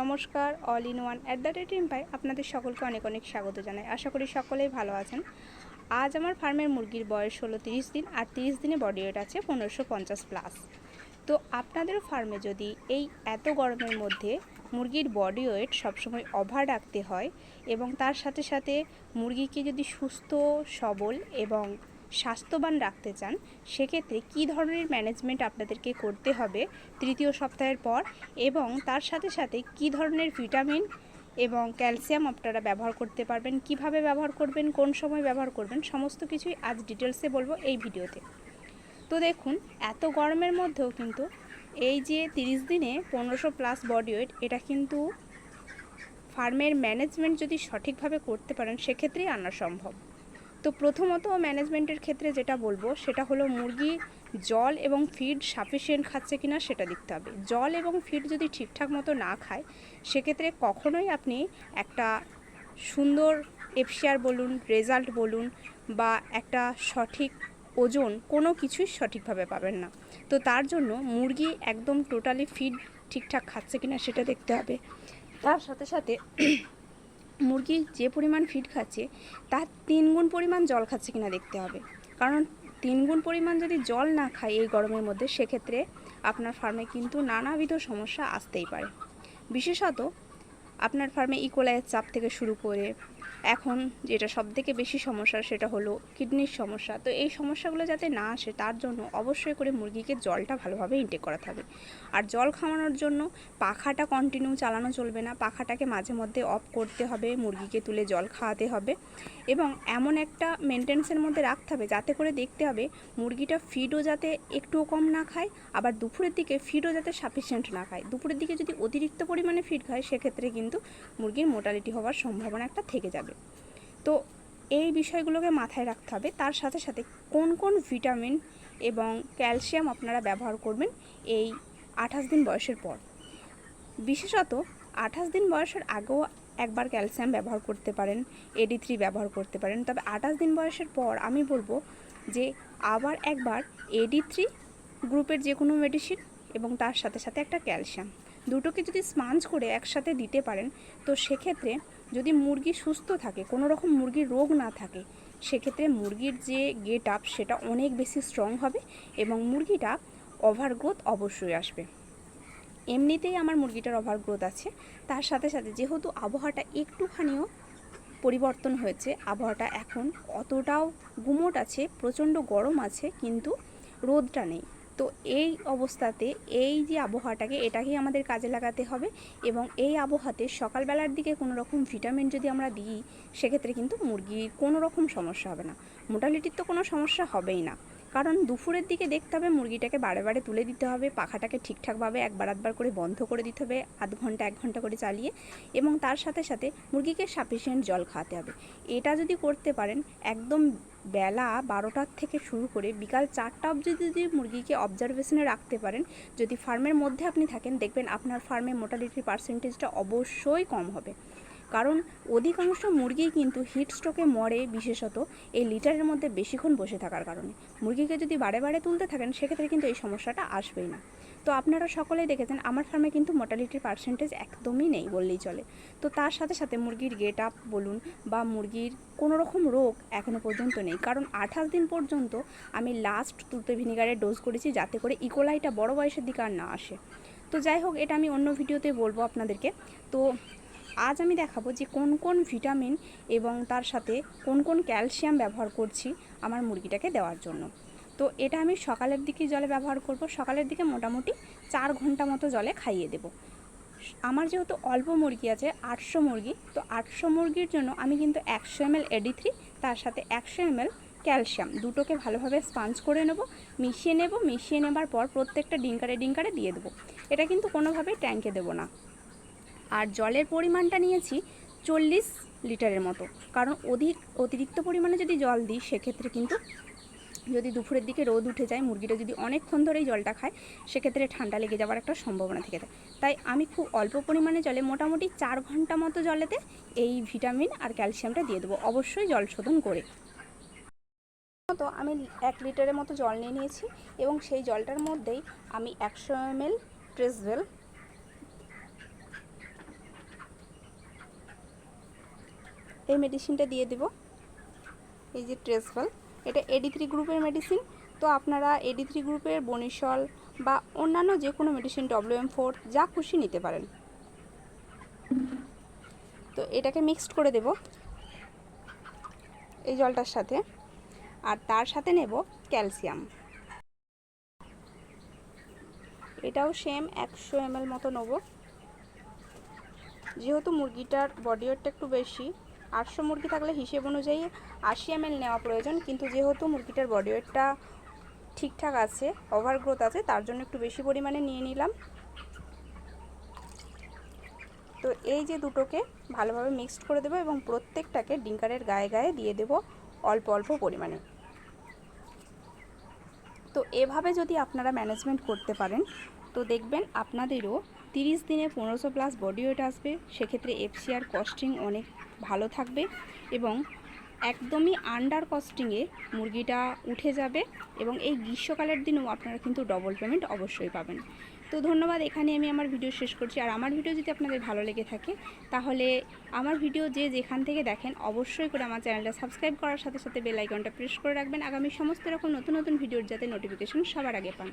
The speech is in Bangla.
নমস্কার all in one at the rate pi আপনাদের সকলকে অনেক অনেক স্বাগত জানাই। আশা করি সকলেই ভালো আছেন। আজ আমার ফার্মের মুরগির বয়স হলো তিরিশ দিন আর তিরিশ দিনে বডি ওয়েট আছে পনেরোশো পঞ্চাশ প্লাস তো আপনাদের ফার্মে যদি এই এত গরমের মধ্যে মুরগির বডি ওয়েট সবসময় ওভার রাখতে হয় এবং তার সাথে সাথে মুরগিকে যদি সুস্থ, সবল এবং স্বাস্থ্যবান রাখতে চান, সেক্ষেত্রে কী ধরনের ম্যানেজমেন্ট আপনাদেরকে করতে হবে তৃতীয় সপ্তাহের পর এবং তার সাথে সাথে কী ধরনের ভিটামিন এবং ক্যালসিয়াম আপনারা ব্যবহার করতে পারবেন, কীভাবে ব্যবহার করবেন, কোন সময় ব্যবহার করবেন, সমস্ত কিছুই আজ ডিটেলসে বলব এই ভিডিওতে। তো দেখুন, এত গরমের মধ্যেও কিন্তু এই যে তিরিশ দিনে পনেরোশো প্লাস বডি ওয়েট এটা কিন্তু ফার্মের ম্যানেজমেন্ট যদি সঠিকভাবে করতে পারেন, সেক্ষেত্রেই আনা সম্ভব। তো প্রথমত ম্যানেজমেন্টের ক্ষেত্রে যেটা বলব, সেটা হলো মুরগি জল এবং ফিড সাফিসিয়েন্ট খাচ্ছে কি না সেটা দেখতে হবে। জল এবং ফিড যদি ঠিকঠাক মতো না খায়, সেক্ষেত্রে কখনোই আপনি একটা সুন্দর এফসিআর বলুন রেজাল্ট বলুন বা একটা সঠিক ওজন কোনো কিছুই সঠিকভাবে পাবেন না। তো তার জন্য মুরগি একদম টোটালি ফিড ঠিকঠাক খাচ্ছে কিনা সেটা দেখতে হবে। তার সাথে সাথে মুরগি যে পরিমাণ ফিড খাচ্ছে, তার তিন গুণ পরিমাণ জল খাচ্ছে কিনা দেখতে হবে। কারণ তিন গুণ পরিমাণ যদি জল না খায় এই গরমের মধ্যে, সেক্ষেত্রে আপনার ফার্মে কিন্তু নানাবিধ সমস্যা আসতেই পারে। বিশেষত আপনার ফার্মে ইকোলাইয়ের চাপ থেকে শুরু করে এখন যেটা সবথেকে বেশি সমস্যা সেটা হলো কিডনির সমস্যা। তো এই সমস্যাগুলো যাতে না আসে তার জন্য অবশ্যই করে মুরগিকে জলটা ভালোভাবে ইনটেক করাতে হবে আর জল খাওয়ানোর জন্য পাখাটা কন্টিনিউ চালানো চলবে না। পাখাটাকে মাঝে মধ্যে অফ করতে হবে, মুরগিকে তুলে জল খাওয়াতে হবে। এবং এমন একটা মেনটেন্সের মধ্যে রাখতে হবে যাতে করে দেখতে হবে মুরগিটা ফিডও যাতে একটুও কম না খায়, আবার দুপুরের দিকে ফিডও যাতে সাফিসিয়েন্ট না খায়। দুপুরের দিকে যদি অতিরিক্ত পরিমাণে ফিড খায়, সেক্ষেত্রে কিন্তু মুরগির মোটালিটি হওয়ার সম্ভাবনা একটা থেকে যাবে। তো এই বিষয়গুলোকে মাথায় রাখতে হবে। তার সাথে সাথে কোন কোন ভিটামিন এবং ক্যালসিয়াম আপনারা ব্যবহার করবেন এই আঠাশ দিন বয়সের পর। বিশেষত আঠাশ দিন বয়সের আগেও একবার ক্যালসিয়াম ব্যবহার করতে পারেন এডি থ্রি ব্যবহার করতে পারেন। তবে আঠাশ দিন বয়সের পর আমি বলব যে আবার একবার এডি থ্রি গ্রুপের যে কোনো মেডিসিন এবং তার সাথে সাথে একটা ক্যালসিয়াম। দুটোকে যদি স্মাঞ্জ করে একসাথে দিতে পারেন, তো সেক্ষেত্রে যদি মুরগি সুস্থ থাকে কোনো রকম মুরগির রোগ না থাকে, সেক্ষেত্রে মুরগির যে গেট আপ সেটা অনেক বেশি স্ট্রং হবে এবং মুরগিটা ওভার গ্রোথ অবশ্যই আসবে। এমনিতেই আমার মুরগিটার ওভার গ্রোথ আছে। তার সাথে সাথে যেহেতু আবহাওয়াটা একটুখানিও পরিবর্তন হয়েছে, আবহাওয়াটা এখন অতটাও গুমোট আছে, প্রচণ্ড গরম আছে, কিন্তু রোদটা নেই। তো এই অবস্থাতে এই যে আবহাওয়াটাকে এটাকেই আমাদের কাজে লাগাতে হবে এবং এই আবহাওয়াতে সকালবেলার দিকে কোনো রকম ভিটামিন যদি আমরা দিই, সেক্ষেত্রে কিন্তু মুরগির কোনো রকম সমস্যা হবে না। মোটালিটির তো কোনো সমস্যা হবেই না। কারণ দুপুরের দিকে দেখতে হবে মুরগিটাকে বারে বারে তুলে দিতে হবে, পাখাটাকে ঠিকঠাকভাবে একবার আধবার করে বন্ধ করে দিতে হবে, আধ ঘণ্টা, এক ঘণ্টা করে চালিয়ে এবং তার সাথে সাথে মুরগিকে সাফিসিয়েন্ট জল খাওয়াতে হবে। এটা যদি করতে পারেন, একদম বেলা বারোটার থেকে শুরু করে বিকাল চারটা অবধি যদি মুরগিকে অবজারভেশনে রাখতে পারেন, যদি ফার্মের মধ্যে আপনি থাকেন, দেখবেন আপনার ফার্মে মোটালিটির পার্সেন্টেজটা অবশ্যই কম হবে। কারণ অধিকাংশ মুরগি কিন্তু হিট স্ট্রোকে মরে, বিশেষত এই লিটারের মধ্যে বেশিক্ষণ বসে থাকার কারণে। মুরগিকে যদি বারে বারে তুলতে থাকেন, সেক্ষেত্রে কিন্তু এই সমস্যাটা আসবেই না। তো আপনারা সকলেই দেখেছেন, আমার ফার্মে কিন্তু মোটালিটির পার্সেন্টেজ একদমই নেই বললেই চলে। তো তার সাথে সাথে মুরগির গেট আপ বলুন বা মুরগির কোনো রকম রোগ এখনও পর্যন্ত নেই। কারণ আঠাশ দিন পর্যন্ত আমি লাস্ট তুলতে ভিনিগারের ডোজ করেছি যাতে করে ইকোলাইটা বড় বয়সের দিকে আর না আসে। তো যাই হোক, এটা আমি অন্য ভিডিওতে বলব আপনাদেরকে। তো আজ আমি দেখাবো যে কোন কোন ভিটামিন এবং তার সাথে কোন কোন ক্যালসিয়াম ব্যবহার করছি আমার মুরগিটাকে দেওয়ার জন্য। তো এটা আমি সকালের দিকে জলে ব্যবহার করব। সকালের দিকে মোটামুটি চার ঘণ্টা মতো জলে খাইয়ে দেব। আমার যেহেতু অল্প মুরগি আছে, আটশো মুরগি, তো আটশো মুরগির জন্য আমি কিন্তু একশো এম এল এডি থ্রি তার সাথে একশো এমএল ক্যালসিয়াম দুটোকে ভালোভাবে স্পাঞ্জ করে নেব, মিশিয়ে নেব, মিশিয়ে নেবার পর প্রত্যেকটা ডিঙ্কারে ডিঙ্কারে দিয়ে দেবো। এটা কিন্তু কোনোভাবেই ট্যাঙ্কে দেবো না। আর জলের পরিমাণটা নিয়েছি চল্লিশ লিটারের মতো, কারণ অধিক অতিরিক্ত পরিমাণে যদি জল দিই, সেক্ষেত্রে কিন্তু যদি দুপুরের দিকে রোদ উঠে যায়, মুরগিটা যদি অনেকক্ষণ ধরেই জলটা খায়, সেক্ষেত্রে ঠান্ডা লেগে যাওয়ার একটা সম্ভাবনা থেকে যায়। তাই আমি খুব অল্প পরিমাণে জলে মোটামুটি চার ঘণ্টা মতো জলেতে এই ভিটামিন আর ক্যালসিয়ামটা দিয়ে দেবো। অবশ্যই জল শোধন করে। মতো আমি এক লিটারের মতো জল নিয়ে নিয়েছি এবং সেই জলটার মধ্যেই আমি একশো এম এল ট্রেসভেল এই মেডিসিনটা দিয়ে দেব। এই যে ট্রেসভেল। এটা এডি থ্রি গ্রুপের মেডিসিন তো আপনারা এডি থ্রি গ্রুপের বনিশল বা অন্যান্য যে কোনো মেডিসিন ডব্লিউ এম ফোর যা খুশি নিতে পারেন। তো এটাকে মিক্সড করে দেব এই জলটার সাথে। আর তার সাথে নেব ক্যালসিয়াম এটাও সেম একশো এমএল মতো নেব। যেহেতু মুরগিটার বডি ওয়েটটা একটু বেশি আটশো মুরগি থাকলে হিসেব অনুযায়ী আশি এমএল নেওয়া প্রয়োজন, কিন্তু যেহেতু মুরগিটার বডি ওয়েটটা ঠিকঠাক আছে ওভার গ্রোথ আছে, তার জন্য একটু বেশি পরিমাণে নিয়ে নিলাম। তো এই যে দুটোকে ভালোভাবে মিক্সড করে দেবো এবং প্রত্যেকটাকে ডিঙ্কারের গায়ে গায়ে দিয়ে দেব অল্প অল্প পরিমাণে। তো এভাবে যদি আপনারা ম্যানেজমেন্ট করতে পারেন, তো দেখবেন আপনাদেরও তিরিশ দিনে পনেরোশো প্লাস বডি ওয়েট আসবে। সেক্ষেত্রে এফসিআর কস্টিং অনেক ভালো থাকবে এবং একদমই আন্ডার কস্টিংয়ে মুরগিটা উঠে যাবে এবং এই গ্রীষ্মকালের দিনেও আপনারা কিন্তু ডবল পেমেন্ট অবশ্যই পাবেন। তো ধন্যবাদ, এখানে আমি আমার ভিডিও শেষ করছি। আর আমার ভিডিও যদি আপনাদের ভালো লেগে থাকে, তাহলে আমার ভিডিও যে যেখান থেকে দেখেন, অবশ্যই করে আমার চ্যানেলটা সাবস্ক্রাইব করার সাথে সাথে বেল আইকনটা প্রেস করে রাখবেন। আগামী সমস্ত রকম নতুন নতুন ভিডিওর যাতে নোটিফিকেশন সবার আগে পান।